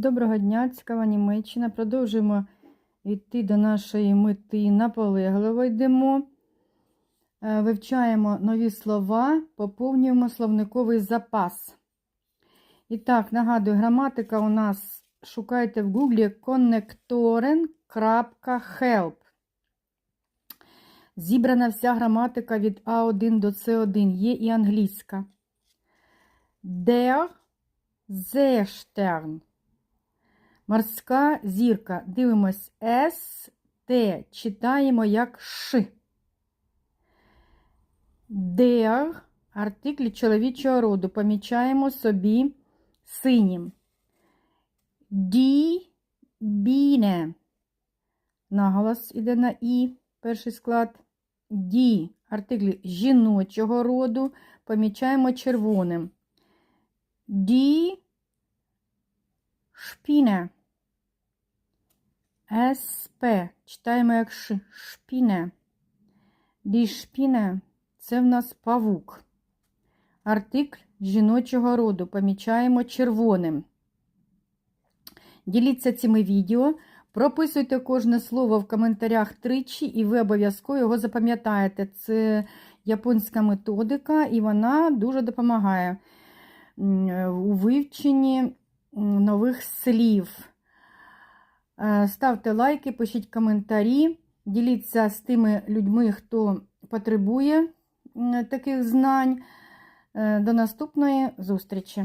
Доброго дня, цікава Німеччина. Продовжуємо йти до нашої мети. Наполегливо йдемо. Е, Вивчаємо нові слова, поповнюємо словниковий запас. І так, нагадую, граматика у нас шукайте в гуглі connectoren.help. Зібрана вся граматика від А1 до С1. Є і англійська. Der Seestern. Морська зірка. Дивимось С, Т. Читаємо як Ш. Der – артикль чоловічого роду. Помічаємо собі синім. Die Biene. Наголос іде на І, перший склад. Die – артикль жіночого роду. Помічаємо червоним. Die Шпіне. СП. Читаємо як Ш. Шпіне. Die Шпіне – це в нас павук. Артикль жіночого роду. Помічаємо червоним. Діліться цими відео. Прописуйте кожне слово в коментарях тричі, і ви обов'язково його запам'ятаєте. Це японська методика, і вона дуже допомагає у вивченні нових слів. Е, Ставте лайки, пишіть коментарі, діліться з тими людьми, хто потребує таких знань. Е, До наступної зустрічі!